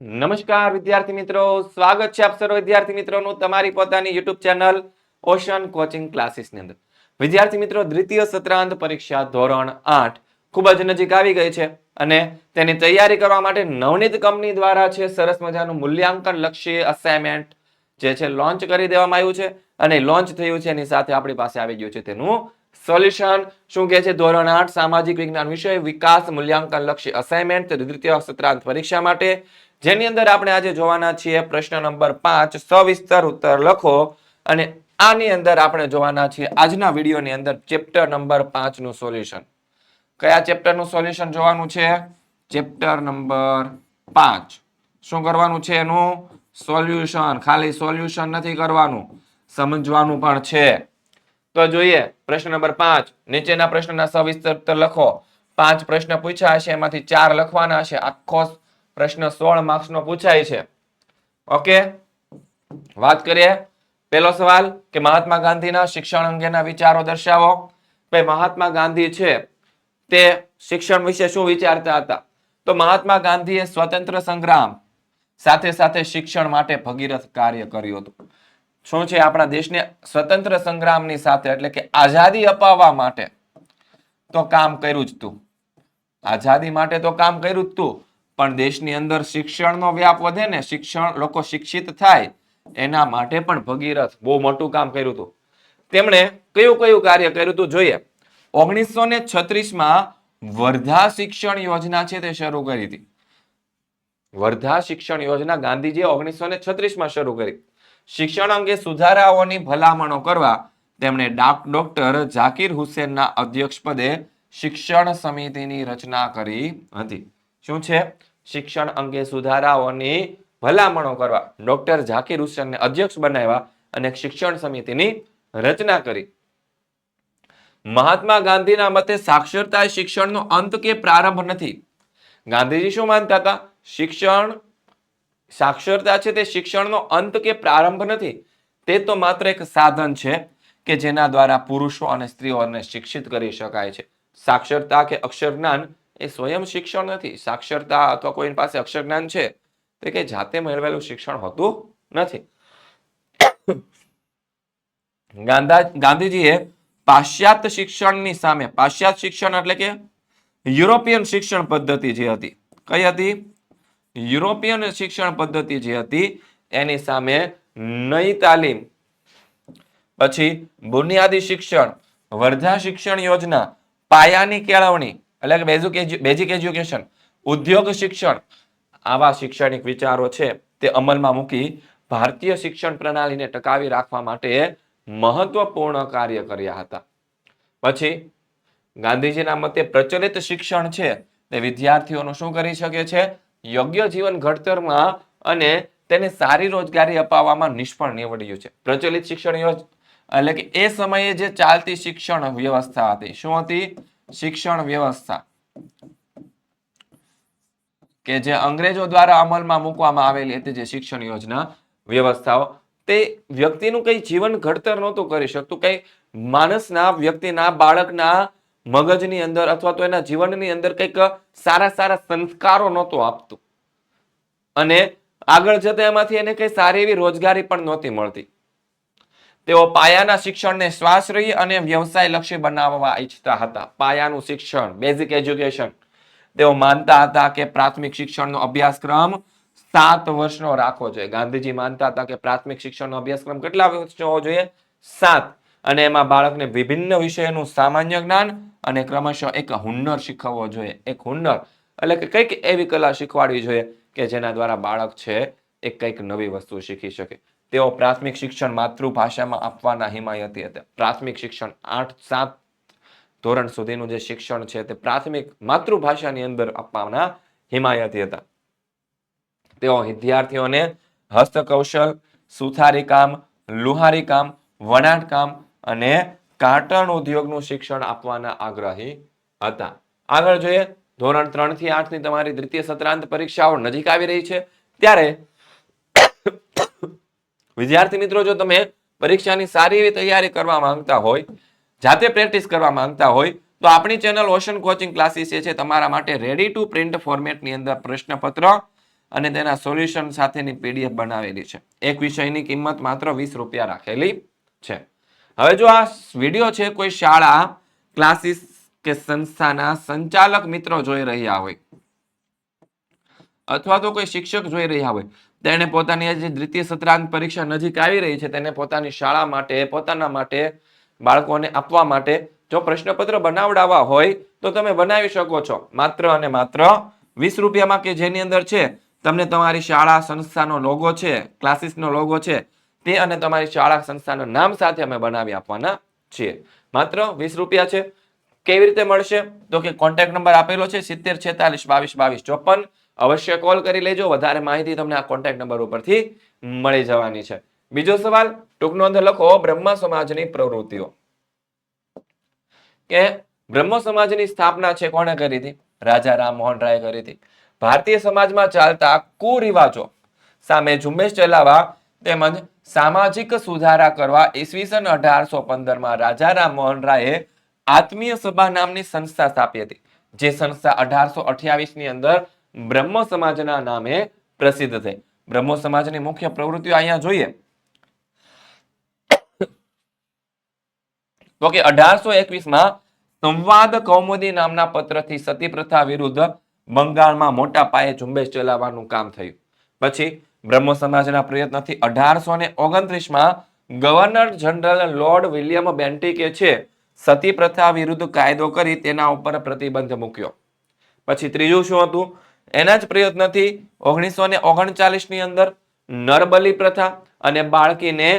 નમસ્કાર, વિદ્યાર્થી મિત્રો. સ્વાગત છે આપ સર્વ વિદ્યાર્થી મિત્રોનું તમારી પોતાની યુટ્યુબ ચેનલ ઓશન કોચિંગ ક્લાસીસની અંદર. વિદ્યાર્થી મિત્રો, દ્વિતીય સત્રાંત પરીક્ષા ધોરણ આઠ ખૂબ જ નજીક આવી ગઈ છે અને તેની તૈયારી કરવા માટે નવનીત કંપની દ્વારા છે સરસ મજાનું મૂલ્યાંકન લક્ષી અસાઇનમેન્ટ જે છે લોન્ચ કરી દેવામાં આવ્યું છે અને લોન્ચ થયું છે. એની સાથે આપણી પાસે આવી ગયું છે તેનું સોલ્યુશન શું કહે છે? ધોરણ આઠ, સામાજિક વિજ્ઞાન વિષય, વિકાસ, મૂલ્યાંકન લક્ષી અસાઇનમેન્ટ દ્વિતીય સત્રાંત પરીક્ષા માટે. જેની અંદર આપણે આજે જોવાના છીએ પ્રશ્ન નંબર પાંચ, સવિસ્તર ઉત્તર લખો. અને આની અંદર આપણે જોવાના છીએ આજના વિડીયોની અંદર ચેપ્ટર નંબર પાંચનું સોલ્યુશન. કયા ચેપ્ટરનું સોલ્યુશન જોવાનું છે? ચેપ્ટર નંબર પાંચ. શું કરવાનું છે એનું? સોલ્યુશન. ખાલી સોલ્યુશન નથી કરવાનું. સમજવાનું પણ છે. તો જોઈએ, પ્રશ્ન નંબર પાંચ. નીચેના પ્રશ્નના સવિસ્તર લખો. પાંચ પ્રશ્ન પૂછ્યા હશે, એમાંથી ચાર લખવાના હશે. આખો પ્રશ્ન સોળ માર્ક્સનો પૂછાય છે. ઓકે? વાત કરીએ. પહેલો સવાલ, કે મહાત્મા ગાંધીના શિક્ષણ અંગેના વિચારો દર્શાવો. ભાઈ, મહાત્મા ગાંધી છે, તે શિક્ષણ વિશે શું વિચારતા હતા? તો મહાત્મા ગાંધીએ સ્વતંત્ર સંગ્રામ સાથે સાથે શિક્ષણ માટે ભગીરથ કાર્ય કર્યું હતું. શું છે આપણા દેશને સ્વતંત્ર સંગ્રામની સાથે, એટલે કે આઝાદી અપાવવા માટે તો કામ કર્યું જ તું. આઝાદી માટે તો કામ કર્યું જ તું, પણ દેશની અંદર શિક્ષણનો વ્યાપ વધે ને શિક્ષણ લોકો શિક્ષિત થાય, એના માટે પણ ભગીરથ બહુ મોટું કામ કર્યું હતું તેમણે કયું કયું કાર્ય કર્યું હતું જોઈએ? ઓગણીસો ને છત્રીસમાં વર્ધા શિક્ષણ યોજના છે તે શરૂ કરી હતી. વર્ધા શિક્ષણ યોજના ગાંધીજીએ ઓગણીસો ને છત્રીસમાં શરૂ કરી. શિક્ષણ અંગે સુધારાઓની ભલામણો કરવા તેમણે ડાક ડોક્ટર ઝાકીર હુસેનના અધ્યક્ષપદે શિક્ષણ સમિતિની રચના કરી હતી. શું છે? શિક્ષણ અંગે સુધારાઓની ભલામણો કરવા. ડોક્ટર ઝાકીર હુસેનને અધ્યક્ષ બનાવ્યા અને શિક્ષણ સમિતિની રચના કરી. મહાત્મા ગાંધીના મતે સાક્ષરતા શિક્ષણનો અંત કે પ્રારંભ નથી. ગાંધીજી શું માનતા હતા? શિક્ષણ સાક્ષરતા છે તે શિક્ષણનો અંત કે પ્રારંભ નથી, તે તો માત્ર એક સાધન છે કે જેના દ્વારા પુરુષો અને સ્ત્રીઓને શિક્ષિત કરી શકાય છે. સાક્ષરતા કે અક્ષર જ્ઞાન એ સ્વયં શિક્ષણ નથી. સાક્ષરતા અથવા કોઈની પાસે અક્ષર જ્ઞાન છે તે કે જાતે મેળવેલું શિક્ષણ હોતું નથી. ગાંધા, ગાંધીજીએ પાશ્ચાત્ય શિક્ષણની સામે, પાશ્ચાત્ય શિક્ષણ એટલે કે યુરોપિયન શિક્ષણ પદ્ધતિ જે હતી, કઈ હતી? યુરોપિયન શિક્ષણ પદ્ધતિ જે હતી, એની સામે નઈ તાલીમ. પછી બુનિયાદી શિક્ષણ, વર્ધા શિક્ષણ યોજના, પાયાની કેળવણી, એટલે કે બેઝિક બેઝિક એજ્યુકેશન ઉદ્યોગ શિક્ષણ. આવા શૈક્ષણિક વિચારો છે, તે અમલમાં મૂકી ભારતીય શિક્ષણ પ્રણાલીને ટકાવી રાખવા માટે મહત્વપૂર્ણ કાર્ય કર્યા હતા. પછી ગાંધીજીના મતે પ્રચલિત શિક્ષણ છે, તે વિદ્યાર્થીઓનું શું કરી શકે છે? યોગ્ય જીવન ઘડતરમાં અને તેને સારી રોજગારી અપાવવામાં નિષ્ફળ નીવડ્યું છે. પ્રચલિત શિક્ષણ એટલે કે એ સમયે જે ચાલતી શિક્ષણ વ્યવસ્થા હતી, શું હતી? શિક્ષણ વ્યવસ્થા. કે જે અંગ્રેજો દ્વારા અમલમાં મૂકવામાં આવેલી હતી જે શિક્ષણ યોજના વ્યવસ્થાઓ, તે વ્યક્તિનું કઈ જીવન ઘડતર નહોતું કરી શકતું. કઈ માણસના વ્યક્તિના, બાળકના મગજની અંદર અથવા તો એના જીવનની અંદર કંઈક સારા સારા સંસ્કારો નહોતો આપતું. અને આગળ જતા એમાંથી એને કઈ સારી એવી રોજગારી પણ નહોતી મળતી. તેઓ પાયાના શિક્ષણને સ્વાશ્રયી અને વ્યવસાય લક્ષી બનાવવા ઈચ્છતા હતા. પાયાનું શિક્ષણ બેઝિક એજ્યુકેશન તેઓ માનતા હતા કે પ્રાથમિક શિક્ષણનો અભ્યાસક્રમ સાત વર્ષનો રાખવો જોઈએ. ગાંધીજી માનતા હતા કે પ્રાથમિક શિક્ષણનો અભ્યાસક્રમ કેટલા વર્ષનો હોવો જોઈએ? સાત. અને એમાં બાળકને વિભિન્ન વિષયોનું સામાન્ય જ્ઞાન અને ક્રમશઃ એક હુન્નર શીખવવો જોઈએ. એક હુન્નર એટલે કે કંઈક એવી કલા શીખવાડવી જોઈએ કે જેના દ્વારા બાળક છે એ કંઈક નવી વસ્તુ શીખી શકે. તેઓ પ્રાથમિક શિક્ષણ માતૃભાષામાં આપવાના હિમાયતી હતા. પ્રાથમિક શિક્ષણ આઠ સાત ધોરણ સુધીનું જે શિક્ષણ છે તે પ્રાથમિક માતૃભાષાની અંદર આપવાના હિમાયતી હતા. તેઓ વિદ્યાર્થીઓને હસ્તકૌશલ, સુથારી કામ, લુહારી કામ, વણાટ કામ અને કાર્ટન ઉદ્યોગનું શિક્ષણ આપવાના આગ્રહી હતા. આગળ જોઈએ, ધોરણ ત્રણથી આઠની તમારી દ્વિતીય સત્રાંત પરીક્ષાઓ નજીક આવી રહી છે. ત્યારે વિદ્યાર્થી મિત્રો, જો તમે પરીક્ષાની સારી એવી તૈયારી કરવા માંગતા હોય, જાતે પ્રેક્ટિસ કરવા માંગતા હોય, તો આપણી ચેનલ ઓશન કોચિંગ ક્લાસીસ છે, તમારા માટે રેડી ટુ પ્રિન્ટ ફોર્મેટની અંદર પ્રશ્નપત્ર અને તેના સોલ્યુશન સાથેની પીડીએફ બનાવેલી છે. એક વિષયની કિંમત માત્ર વીસ રૂપિયા રાખેલી છે. હવે જો આ વીડિયો છે, કોઈ શાળા, ક્લાસીસ કે સંસ્થાના સંચાલક મિત્રો જોઈ રહ્યા હોય, અથવા તો કોઈ શિક્ષક જોઈ રહ્યા હોય તેને પોતાની આજે દ્વિતીય સત્રાંત પરીક્ષા નજીક આવી રહી છે, તેને પોતાની શાળા માટે, પોતાના માટે, બાળકોને આપવા માટે જો પ્રશ્નપત્ર બનાવડાવવા હોય, તો તમે બનાવી શકો છો. માત્ર અને માત્ર વીસ રૂપિયામાં કે જેની અંદર છે, તમને તમારી શાળા સંસ્થાનો લોગો છે, ક્લાસીસનો લોગો છે તે અને તમારી શાળા સંસ્થાનું નામ સાથે અમે બનાવી આપવાના છીએ. માત્ર વીસ રૂપિયા છે. કેવી રીતે મળશે? તો કે કોન્ટેક્ટ નંબર આપેલો છે સિત્તેર, છેતાલીસ, બાવીસ બાવીસ, ચોપન. અવશ્ય કોલ કરી લેજો. વધારે માહિતી તમને આ કોન્ટેક્ટ નંબર ઉપરથી મળી જવાની છે. બીજો સવાલ ટૂંક નોંધ લખો, બ્રહ્મ સમાજની પ્રવૃત્તિઓ. કે બ્રહ્મ સમાજની સ્થાપના છે કોણે કરી હતી? રાજા રામમોહન રાય કરી હતી. ભારતીય સમાજમાં ચાલતા કુરિવાજો સામે ઝુંબેશ ચલાવવા તેમજ સામાજિક સુધારા કરવા ઈસવીસન અઢારસો પંદરમાં રાજા રામમોહન રાયે આત્મીય સભા નામની સંસ્થા સ્થાપી હતી, જે સંસ્થા અઢારસો ની અંદર બ્રહ્મ સમાજના નામે પ્રસિદ્ધ થઈ. બ્રહ્મ સમાજની મુખ્ય પ્રવૃત્તિઓ અહીંયા જોઈએ. તો કે અઢારસો એકવીસમાં સંવાદ કૌમુદી નામના પત્રથી સતી પ્રથા વિરુદ્ધ બંગાળમાં મોટા પાયે ઝુંબેશ ચલાવવાનું કામ થયું. પછી બ્રહ્મ સમાજના પ્રયત્નથી અઢારસો ને ઓગણત્રીસમાં ગવર્નર જનરલ લોર્ડ વિલિયમ બેન્ટિકે છે, સતી પ્રથા વિરુદ્ધ કાયદો કરી તેના ઉપર પ્રતિબંધ મૂક્યો. પછી ત્રીજું શું હતું? એના જ પ્રયત્નથી ઓગણીસો ને ઓગણચાલીસની અંદર નરબલી પ્રથા અને બાળકીને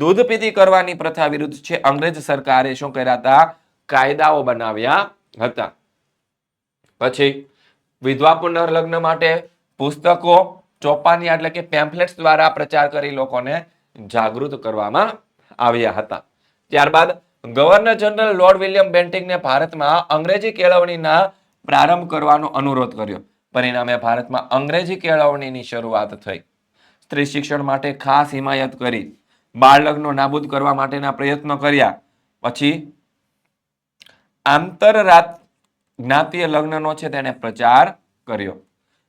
દૂધ પીતી કરવાની પ્રથા વિરુદ્ધ છે, અંગ્રેજ સરકારે શું કર્યા હતા? કાયદાઓ બનાવ્યા હતા. પછી વિધવા પુનર્લગ્ન માટે પુસ્તકો ચોપાની એટલે કે પેમ્ફલેટ્સ દ્વારા પ્રચાર કરી લોકોને જાગૃત કરવામાં આવ્યા હતા. ત્યારબાદ ગવર્નર જનરલ લોર્ડ વિલિયમ બેન્ટિંગને ભારતમાં અંગ્રેજી કેળવણીના પ્રારંભ કરવાનો અનુરોધ કર્યો. પરિણામે ભારતમાં અંગ્રેજી કેળવણીની શરૂઆત થઈ. સ્ત્રી શિક્ષણ માટે ખાસ હિમાયત કરી. બાળ લગ્નો નાબૂદ કરવા માટેના પ્રયત્નો કર્યા. પછી આંતરરાત જ્ઞાતીય લગ્નનો છે તેને પ્રચાર કર્યો.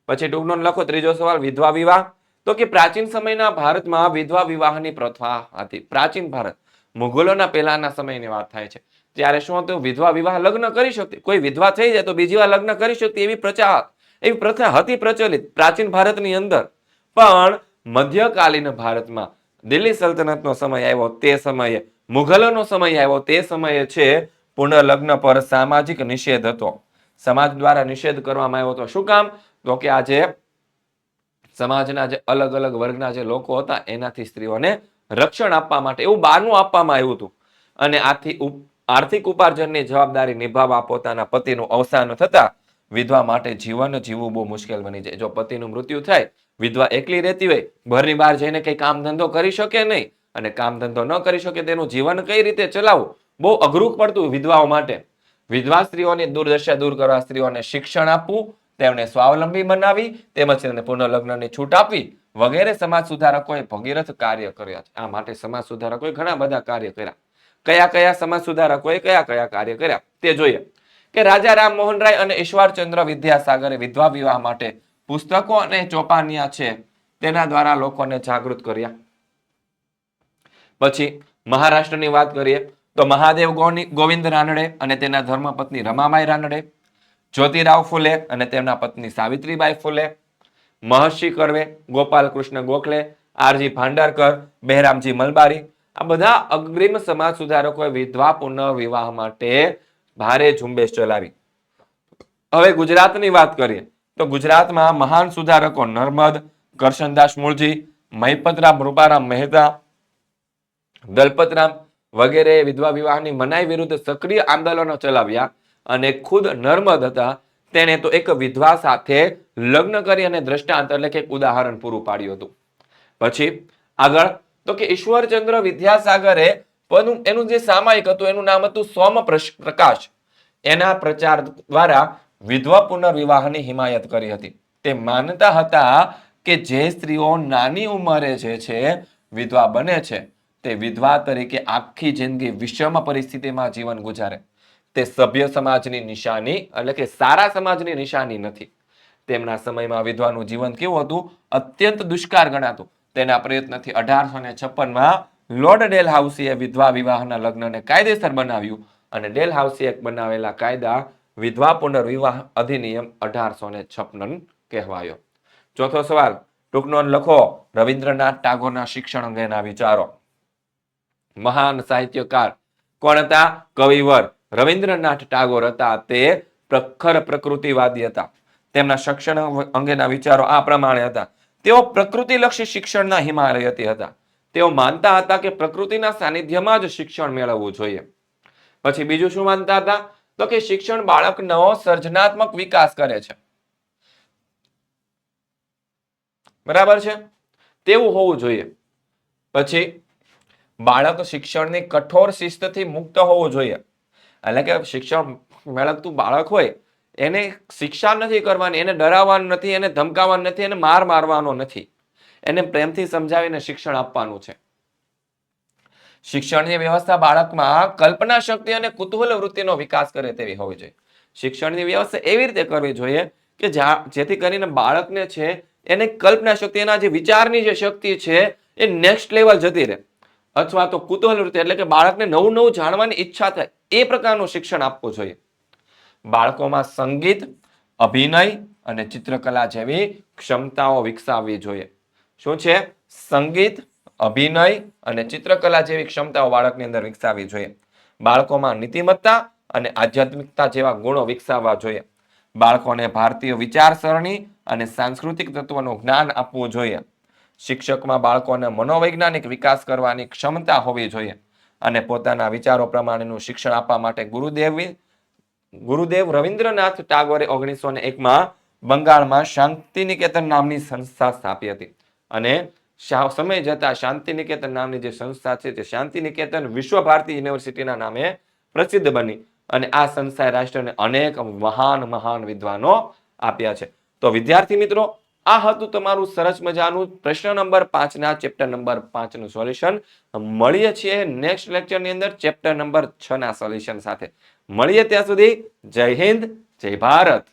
પછી ટૂંકનો લખો ત્રીજો સવાલ, વિધવા વિવાહ. તો કે પ્રાચીન સમયના ભારતમાં વિધવા વિવાહની પ્રથા હતી. પ્રાચીન ભારત. મુઘલોના પહેલાના સમયની વાત થાય છે. ત્યારે શું હતું? વિધવા વિવાહ લગ્ન કરી શકતી. કોઈ વિધવા થઈ જાય તો બીજી વાર લગ્ન કરી શકતી એવી પ્રચા એવી પ્રથા હતી પ્રચલિત પ્રાચીન ભારતની અંદર. પણ મધ્યકાલીન ભારતમાં દિલ્હી સલ્તનતનો સમય આવ્યો તે સમયે, મુઘલોનો સમય આવ્યો તે સમયે છે પુનર્લગ્ન પર સામાજિક નિષેધ હતો. સમાજ દ્વારા નિષેધ કરવામાં આવ્યો હતો. શું કામ? તો કે આજે સમાજના જે અલગ અલગ વર્ગના જે લોકો હતા, એનાથી સ્ત્રીઓને રક્ષણ આપવા માટે, એવું બહારનું આપવામાં આવ્યું હતું. અને આથી આર્થિક ઉપાર્જનની જવાબદારી નિભાવવા પોતાના પતિનું અવસાન થતા વિધવા માટે જીવન જીવવું બહુ મુશ્કેલ બની જાય. જો પતિનું મૃત્યુ થાય, વિધવા એકલી રહેતી હોય, ઘરની બહાર જઈને કઈ કામ ધંધો કરી શકે નહીં. અને કામ ધંધો ન કરી શકે તેનું જીવન કઈ રીતે ચલાવવું? બહુ અઘરું પડતું વિધવાઓ માટે. વિધવા સ્ત્રીઓની દુર્દશા દૂર કરવા સ્ત્રીઓને શિક્ષણ આપવું તેમને સ્વાવલંબી બનાવી તેમજ તેમને પુનઃલગ્નની છૂટ આપવી વગેરે સમાજ સુધારકોએ ભગીરથ કાર્ય કર્યા છે. આ માટે સમાજ સુધારકોએ ઘણા બધા કાર્ય કર્યા. કયા કયા સમાજ સુધારકોએ કયા કયા કાર્ય કર્યા? તે જોઈએ. કે રાજા રામ મોહન રાય અને ઈશ્વરચંદ્ર વિદ્યાસાગરે વિધવા વિવાહ માટે પુસ્તકો અને ચોપાનિયા છે તેના દ્વારા લોકોને જાગૃત કર્યા. પછી મહારાષ્ટ્રની વાત કરીએ તો મહાદેવ ગોવિંદ રાનડે અને તેના ધર્મપત્ની રમાબાઈ રાનડે જ્યોતિરાવ ફુલે અને તેમના પત્ની સાવિત્રીબાઈ ફુલે, મહર્ષિ કર્વે ગોપાલ કૃષ્ણ ગોખલે, આરજી ભાંડારકર, બહેરામજી મલબારી, આ બધા અગ્રીમ સમાજ સુધારકોએ વિધવા પુનઃવિવાહ માટે ભારે ઝુંબેશ ચલાવી. હવે ગુજરાતની વાત કરીએ, તો ગુજરાતમાં મહાન સુધારકો નર્મદ, કરશનદાસ મૂળજી, મહિપતરામ રૂપારામ મહેતા, દલપતરામ વગેરે વિધવા વિવાહની મનાઈ વિરુદ્ધ સક્રિય આંદોલનો ચલાવ્યા. અને ખુદ નર્મદ હતા, તેણે તો એક વિધવા સાથે લગ્ન કરી અને દ્રષ્ટાંત એટલે કે ઉદાહરણ પૂરું પાડ્યું હતું. પછી આગળ, તો કે ઈશ્વરચંદ્ર વિદ્યાસાગરે એનું જે સામાયિક હતું, એનું નામ હતું સોમ પ્રકાશ એના પ્રચાર દ્વારા વિધવા પુનર્વિવાહની હિમાયત કરી હતી. તે માનતા હતા કે જે સ્ત્રીઓ નાની ઉંમરે જે છે, વિધવા બને છે, તે વિધવા તરીકે આખી જિંદગી વિષમ પરિસ્થિતિમાં જીવન ગુજારે. તે સભ્ય સમાજની નિશાની એટલે કે સારા સમાજની નિશાની નથી. તેમના સમયમાં વિધવાનું જીવન કેવું હતું? અત્યંત દુષ્કાળ ગણાતું. તેના પ્રયત્નથી અઢારસો ને છપ્પનમાં લોર્ડ ડેલ હાઉસીએ વિધવા વિવાહના લગ્નને કાયદેસર બનાવ્યું અને ડેલ હાઉસીએ બનાવેલા કાયદા વિધવા પુનર્વિવાહ અધિનિયમ અઢારસો ને છપ્પન કહેવાયો. ચોથો સવાલ, ટૂંકનો લખો, રવિન્દ્રનાથ ટાગોરના શિક્ષણ અંગેના વિચારો. મહાન સાહિત્યકાર કોણ હતા? કવિવર રવિન્દ્રનાથ ટાગોર હતા. તે પ્રખર પ્રકૃતિવાદી હતા. તેમના શિક્ષણ અંગેના વિચારો આ પ્રમાણે હતા. તેઓ પ્રકૃતિલક્ષી શિક્ષણના હિમાલયતી હતા. તેઓ માનતા હતા કે પ્રકૃતિના સાનિધ્યમાં જ શિક્ષણ મેળવવું જોઈએ. પછી બીજું શું માનતા હતા? તો કે શિક્ષણ બાળકનો સર્જનાત્મક વિકાસ કરે છે. બરાબર છે? તેવું હોવું જોઈએ. પછી બાળક શિક્ષણની કઠોર શિસ્તથી મુક્ત હોવું જોઈએ. એટલે કે શિક્ષણ મેળવતું બાળક હોય, એને શિક્ષા નથી કરવાની, એને ડરાવવાનું નથી, એને ધમકાવવાનું નથી, એને માર મારવાનો નથી. એને પ્રેમથી સમજાવીને શિક્ષણ આપવાનું છે. શિક્ષણની વ્યવસ્થા બાળકમાં કલ્પના શક્તિ અને કુતૂહલ વૃત્તિનો વિકાસ કરે તેવી હોવી જોઈએ. શિક્ષણની વ્યવસ્થા એવી રીતે કરવી જોઈએ કે જેથી કરીને બાળકને છે, એને કલ્પના શક્તિ એના જે વિચારની જે શક્તિ છે, એ નેક્સ્ટ લેવલ જતી રહે. અથવા તો કુતૂહલ વૃત્તિ, એટલે કે બાળકને નવું નવું જાણવાની ઈચ્છા થાય. એ પ્રકારનું શિક્ષણ આપવું જોઈએ. બાળકોમાં સંગીત, અભિનય અને ચિત્રકલા જેવી ક્ષમતાઓ વિકસાવવી જોઈએ. શું છે? સંગીત, અભિનય અને ચિત્રકલા જેવી ક્ષમતાઓ બાળકની અંદર વિકસાવવી જોઈએ. બાળકોમાં નીતિમત્તા અને આધ્યાત્મિકતા જેવા ગુણો વિકસાવવા જોઈએ. બાળકોને ભારતીય વિચારસરણી અને સાંસ્કૃતિક તત્વોનું જ્ઞાન આપવું જોઈએ. શિક્ષકમાં બાળકોને મનોવૈજ્ઞાનિક વિકાસ કરવાની ક્ષમતા હોવી જોઈએ. અને પોતાના વિચારો પ્રમાણેનું શિક્ષણ આપવા માટે ગુરુદેવી ગુરુદેવ રવિન્દ્રનાથ ટાગોરે ઓગણીસો એકમાં બંગાળમાં શાંતિ નિકેતન નામની સંસ્થા સ્થાપી હતી. અને સમય જતા શાંતિ નિકેતન નામની જે સંસ્થા છે તે શાંતિ નિકેતન વિશ્વ ભારતી યુનિવર્સિટીના નામે પ્રસિદ્ધ બની. અને આ સંસ્થાએ રાષ્ટ્રને અનેક મહાન મહાન વિદ્વાનો આપ્યા છે. તો વિદ્યાર્થી મિત્રો આ હતું તમારું સરસ મજાનું પ્રશ્ન નંબર પાંચના, ચેપ્ટર નંબર પાંચનું સોલ્યુશન. મળીએ છીએ નેક્સ્ટ લેક્ચરની અંદર ચેપ્ટર નંબર છ ના સોલ્યુશન સાથે. મળીએ ત્યાં સુધી. જય હિન્દ, જય ભારત.